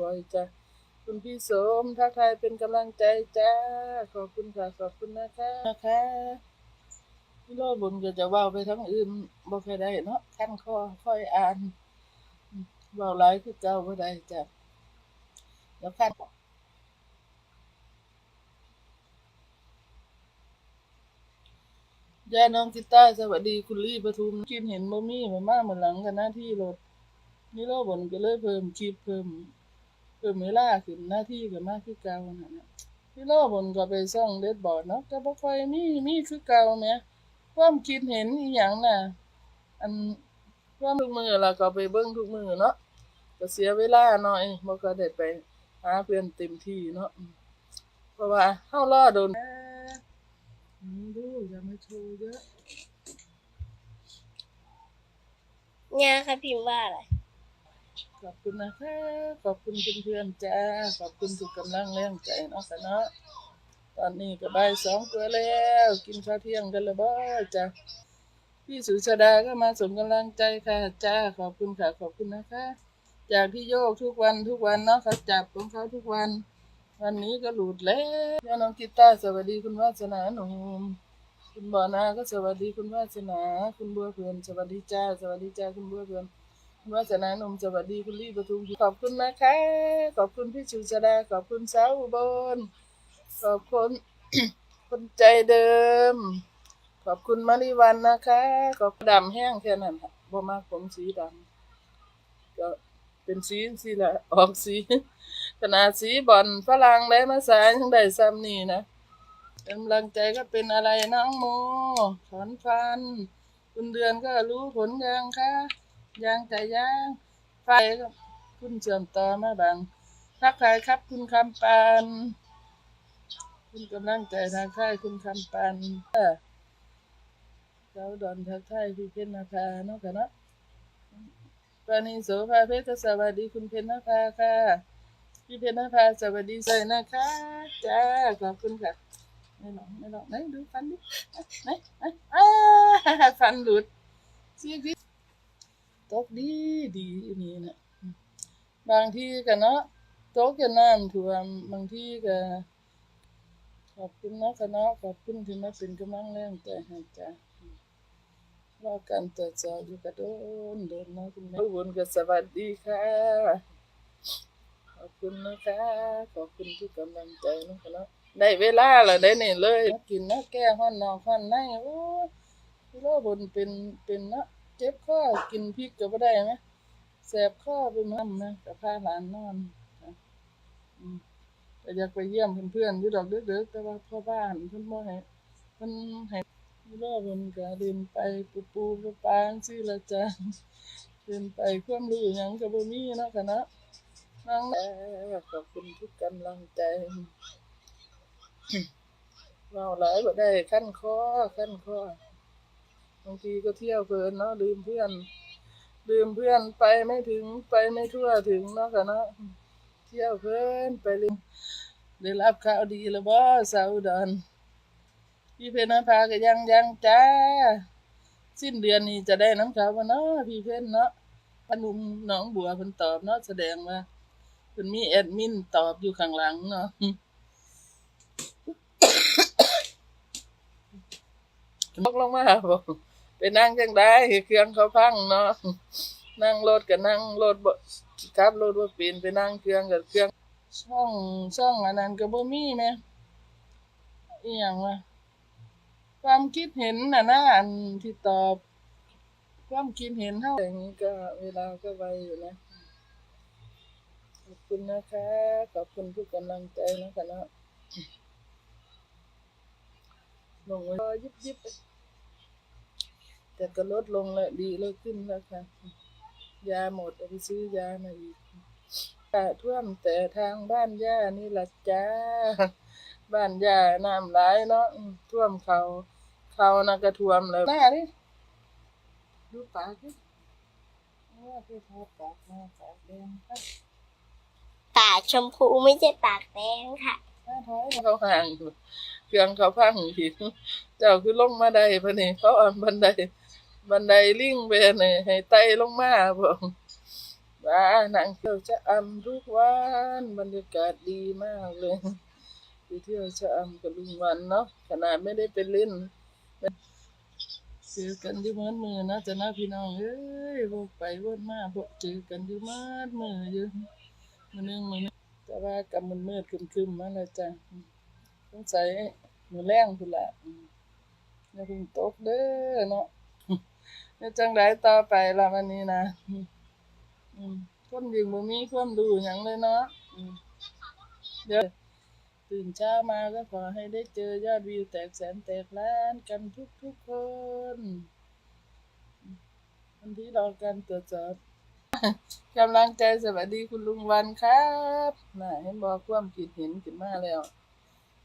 บ่อยๆจ้ะคุณพี่สมทักทายเป็นกำลังใจจ้า ขอบคุณค่ะ ขอบคุณนะคะนะคะพี่โลดบุญก็จะว่าไปทั้งอื่นบ่เคยได้เนาะขั้นข้อค่อยอ่านว้าหลายคือเก่าบ่ได้จ้ะแล้วขั้นยาน้องกีตาร์สวัสดีคุณลี่ปทุมกินเห็นบ่มีมามาเหมือนหลังกันหน้าที่รถนี่เราบนก็เลยเพิ่มคลิปเพิ่ม เพิ่มเวลาขึ้นหน้าที่ก็มากคือเก่านั่นน่ะนี่เราบนก็ไปซ่องเดดบอร์ดเนาะแต่บ่ค่อยมีมีคือเก่าแหมความคิดเห็นอีหยังน่ะ อันความทุกมือล่ะก็ไปเบิ่งทุกมือเนาะก็เสียเวลาหน่อยบ่ก็ได้ไปหาเพื่อนเต็มที่เนาะเพราะว่าเฮารอโดนดูอย่ามาโชว์เยอะ เนี่ยค่ะพิมพ์ว่าอะไร ขอบคุณนะคะขอบคุณเพื่อนๆจ้าขอบคุณทุกกำลังแรงใจเนาะค่ะเนาะตอนนี้ก็บ่ายสองตัวแล้ว กินข้าวเที่ยงกันแล้วบ่จ้ะพี่สุชาดาก็มาส่งกำลังใจค่ะจ้าขอบคุณค่ะขอบคุณนะคะ จากที่โยกทุกวันทุกวันเนาะเขาจับของเขาทุกวัน วันนี้ก็หลุดแล้วย่น้องกีตาร์สวัสดีคุณวาสนาหนุ่มคุณบ่อนาก็สวัสดีคุณวาสนา คุณบัวเพื่อนสวัสดีจ้า สวัสดีจ้าคุณบัวเพื่อน วาสนานมสวัสดีคุณลี่ปทุมขอบคุณนะคะ ขอบคุณพี่ชูชดา ขอบคุณสาวอุบลขอบคุณคนใจเดิม ขอบคุณมาริวันนะคะ ขอบดำแห้งแค่นั้นค่ะบ่มากผมสีดำก็เป็นสีสีละออกสีขนาดสีบอลฝรั่งได้มาสายทั้งได้ซ้ำนี่นะกำลังใจก็เป็นอะไรน้องโมถอนฟัน คุณเดือนก็รู้ผลยังคะ ยางแต่ยางไฟคุณเชื่อมต่อมาบังทักทายครับ คุณคำปัน คุณกำลังใจทางค่ายคุณคำปันเออเจ้าดอนทักทายพี่เพชรนาภาเนาะค่ะเนาะปานีโสภาเพชรสวัสดีคุณเพชรนาภาค่ะพี่เพชรนาภาสวัสดีใจนะคะจ้าขอบคุณค่ะไม่หรอกไม่หรอกไหนดูฟันดิไหนไหนอ้าฟันหลุดเสียงพี่ ตกดีดีนี่นะบางที่ก็เนาะตกจะน้ำท่วมบางที่ก็ขอบคุณนะคณะขอบคุณที่มาเป็นกำลังแรงใจให้จ้ะว่าการตรวจออยู่กระโดนโดนนะคุณแม่อุบลก็สวัสดีค่ะ ขอบคุณนะคะ ขอบคุณทุกกำลังใจนะคณะได้เวลาแล้วได้นี่เลย กินนะแก้ห้อนนอกห้อนในโอ้ยโลบนเป็นเป็นเนาะ เจ็บคอกินพริกก็บ่ได้ไหมแสบคอไปมั่มนะกับพาหลานนอนจ้ะอืมแต่อยากไปเยี่ยมเพื่อนๆอยู่ดอกเด้อๆแต่ว่าพ่อบ้านเพิ่นบ่ให้เพิ่นให้รอเพิ่นก็เดินไปปูปูปาปางซี่ละจ้ะเดินไปความรู้หยังก็บ่มีเนาะค่ะเนาะนั่งเอ่อขอบคุณทุกกำลังใจเว้าหลายบ่ได้คั่นคอคั่นคอ บางทีก็เที่ยวเพลินเนาะลืมเพื่อนลืมเพื่อนไปไม่ถึงไปไม่ทั่วถึงเนาะค่ะเนาะเที่ยวเพลินไปลืมได้รับข่าวดีแล้วบ่สาวอุดอนพี่เพญนภาก็ยังยังจ้า สิ้นเดือนนี้จะได้น้ำขาวบ่เนาะพี่เพญเนาะพนุมหนองบัวเพิ่นตอบเนาะแสดงว่าเพิ่นมีแอดมินตอบอยู่ข้างหลังเนาะตกลงมาบ่ ไปนั่งจังได้เครื่องเขาพังเนาะนั่งรถก็นั่งรถบ่ขับรถบ่เป็นไปนั่งเครื่องกับเครื่องช่องช่องอันนั้นก็บ่มีแหม่อีหยังวะความคิดเห็นน่ะนะอันที่ตอบ ความคิดเห็นเฮาอย่างนี้ก็เวลาก็ไวอยู่นะขอบคุณนะคะ ขอบคุณทุกกำลังใจนะคะเนาะลงไว้ยิบยิบ แต่ก็ลดลงแล้วดีเลยขึ้นแล้วค่ะ ยาหมดเอาไปซื้อยามาอีกป่าท่วมแต่ทางบ้านย่านี่ล่ะจ้า บ้านย่าน้ำไหลายเนาะอืมท่วมเขา เขาน่ะก็ท่วมแล้วหน้าดิดูปากดิว่าที่ทาปากมาปากแดงค่ะปากชมพูไม่ใช่ปากแดงค่ะหน้าท้อยเขาห่างอยู่เครื่องเขาพังหินเจ้าคือลงมาได้พะนี่เขาเอันบันได บันไดลิงไปนี่ให้ไต่ลงมาบ่อืว้านั่งเที่ยวชะอำทุกวันบรรยากาศดีมากเลยไปเที่ยวชะอำกับลุงวันเนาะขนาดไม่ได้ไปเล่นเจอกันที่มือมือนะจะนะพี่น้องเอ้ยพวกไปวนมาพวกเจอกันอยู่มืดมืออยู่มือนึงมือนึงแต่ว่ากำมันมืดคึมๆมาแล้วจ้ะสงสัยมือแรงพุ่นละอืมอย่าเพิ่งตกเด้อเนาะ แล้วจังไดต่อไปละวันนี้นะคนยิงบ่มีความรู้หยังเลยเนาะเดี๋ยวตื่นเช้ามาก็ขอให้ได้เจอยอดวิวแตกแสนแตกล้านกันทุกทุกๆคนวันที่รอการตรวจสอบกำลังใจสวัสดีคุณลุงวันครับน่ะเห็นบอกความคิดเห็นขึ้นมาแล้ว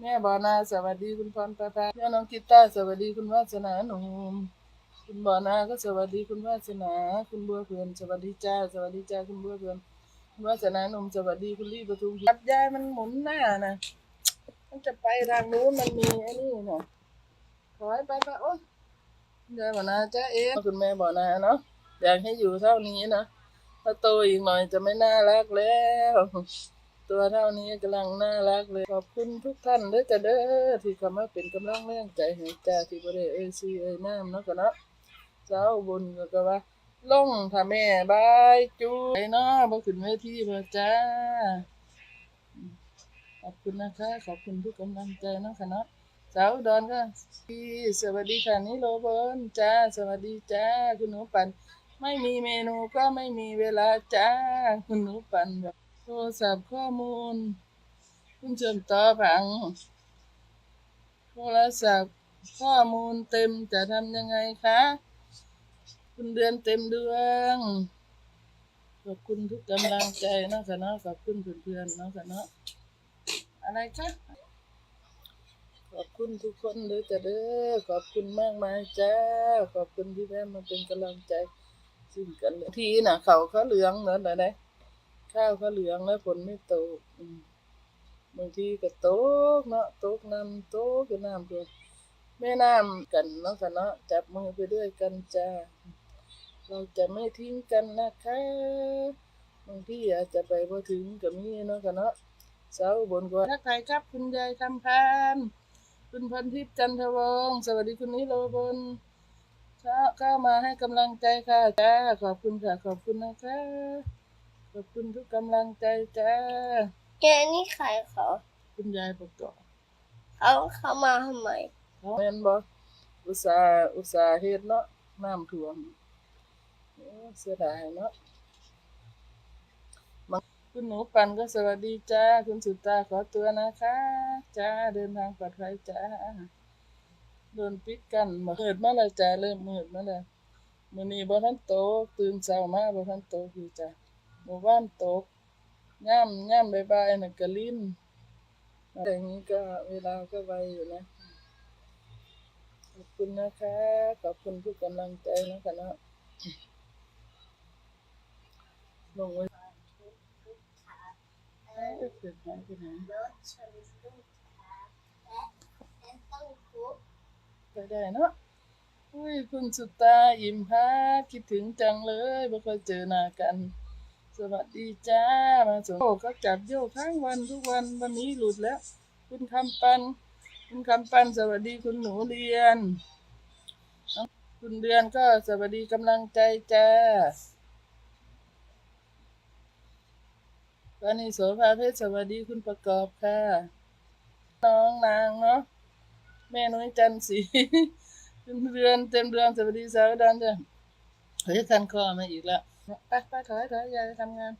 แม่บอนาสวัสดีคุณพรประภาแม่น้องกีตาร์สวัสดีคุณวาสนาหนุ่ม คุณบอนาก็สวัสดีคุณวาสนา คุณบัวเพื่อนสวัสดีจ้า สวัสดีจ้าคุณบัวเพื่อนคุณวาสนานมสวัสดีคุณลี่ประทุมขับยายมันหมุนหน้านะมันจะไปทางนู้นมันมีไอ้นี่นะขอให้ไปไปโอ้ยยายบอนาจ้าเองคุณแม่บอนาเนาะอยากให้อยู่เท่านี้นะถ้าโตอีกหน่อยจะไม่น่ารักแล้ว ตัวเท่านี้กำลังน่ารักเลย ขอบคุณทุกท่านเด้อจ้าเด้อที่เข้ามาเป็นกำลังแรงใจให้จ้าที่บ่ได้เอ่ยชื่อเอ่ยนามเนาะก็เนาะ เจ้าบุญก็ก็ว่าลงถ้าแม่บายจูไอ้เนาะบ่ขึ้นเวทีบ่จ้า ขอบคุณนะคะ ขอบคุณทุกกำลังใจเนาะค่ะเนาะสาวดอนก็พี่สวัสดีค่ะนี่โรเบิร์นจ้า สวัสดีจ้า คุณหนูปัน ไม่มีเมนูก็ไม่มีเวลาจ้า คุณหนูปันแบบโทรศัพท์ข้อมูล คุณเชื่อมต่อผัง โทรศัพท์ข้อมูลเต็มจะทำยังไงคะ คุณเดือนเต็มเดือนขอบคุณทุกกำลังใจนะค่ะเนาะขอบคุณเพื่อนๆนะค่ะเนาะอะไรคะขอบคุณทุกคนเลยจ้ะเด้อขอบคุณมากมายจ้า ขอบคุณที่แม่มาเป็นกำลังใจซึ่งกันทีน่ะ เขาเขาเหลืองเนาะแต่ไหนข้าวเขาเหลืองแล้วฝนไม่ตกบางทีก็ตกเนาะตกน้ำตกก็น้ำท่วมแม่น้ำกันเนาะค่ะเนาะจับมือไปด้วยกันจ้า เราจะไม่ทิ้งกันนะคะบางที่อาจจะไปพอถึงก็มีเนาะกันเนาะสาวอุบนกว่าทักทายครับคุณยายคำพานคุณพันทิพย์จันทวงศ์สวัสดีคุณนิโรบนเข้าเข้ามาให้กำลังใจค่ะจ้าขอบคุณค่ะขอบคุณนะคะขอบคุณทุกกำลังใจจ้าแกนี่ใครเขาคุณยายประกอบเขาเขามาทำไมแม่นบ่อุตส่าห์อุตส่าห์เฮ็ดเนาะน้ำท่วมโอ้ เสียดายเนาะคุณหนูปันก็สวัสดีจ้า คุณสุตาขอตัวนะคะ จ้า เดินทางปลอดภัยจ้า โดนปิดกันมาเกิดมาแล้วจ้า เริ่มมืดมาแล้วมื้อนี้บ่ทันโตตื่นเช้ามาบ่ทันโตกอยู่จ้าหมู่บ้านตกย่ำย่ำบ่ายๆน่ะก็ลิ้นอย่างนี้ก็เวลาก็ไวอยู่นะ ขอบคุณนะคะ ขอบคุณทุกกำลังใจนะคะเนาะ ลงไว้เกิดหายไปไหนรถชนลูกค้าและและต้องทุบไปได้เนาะอุ้ยคุณสุตาอิ่มพักคิดถึงจังเลยบ่เคยเจอหน้ากัน สวัสดีจ้า มาส่งโอ้ก็จับโยกทั้งวันทุกวันวันนี้หลุดแล้ว คุณคำปัน คุณคำปันสวัสดีคุณหนูเรียนน้งคุณเดือนก็สวัสดีกำลังใจจ้า วันนี้โสภาเพชรสวัสดีคุณประกอบค่ะ น้องนางเนาะแม่น้อยจันทร์สีเป็นเดือนเต็มเดือนสวัสดีสาวดันจ้ะเฮ้ยคันคอมาอีกแล้วไปไปถอยถอยยายทำงาน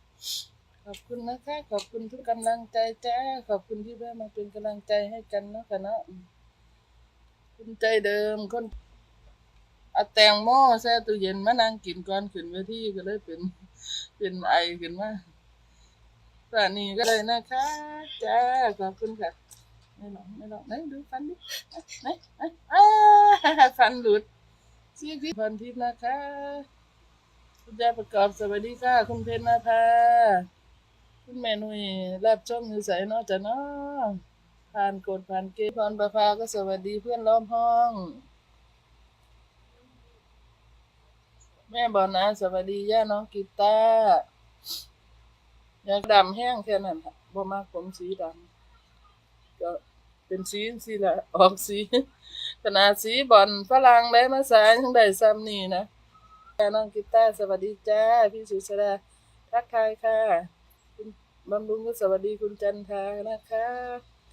ขอบคุณนะคะขอบคุณทุกกำลังใจจ้าขอบคุณที่แม่มาเป็นกำลังใจให้กันเนาะค่ะเนาะคุณใจเดิมคนอาแตงโมแช่ตู้เย็นมานั่งกินก่อนขึ้นเวทีก็เลยเป็นเป็นไอขึ้นมา ตอนนี้ก็เลยนะคะจ้าขอบคุณค่ะไม่หรอกไม่หรอกไหนดูฟันดิไหนไหนอ้าฟันหลุดเสียพี่พันทิพย์นะคะคุณยายประกอบสวัสดีค่ะ คุณเพญนาภาคุณแม่นุ่ยรับชมอยู่ใสเนาะจ้ะเนาผ่านกดผ่านเกณฑ์พรประภาก็สวัสดีเพื่อนล้อมห้อง แม่บอลนะสวัสดีย่าน้องกีตาร์ อยากดำแห้งแค่นั้นค่ะบ่มากผมสีดำก็เป็นสีสีละออกสีขนาดสีบอลฝรั่งได้มาสายทั้งได้ซ้ำนี่นะน้องกีตาร์สวัสดีจ้า พี่สุชาดาทักทายค่ะ คุณบำรุงก็สวัสดีคุณจันทานะคะ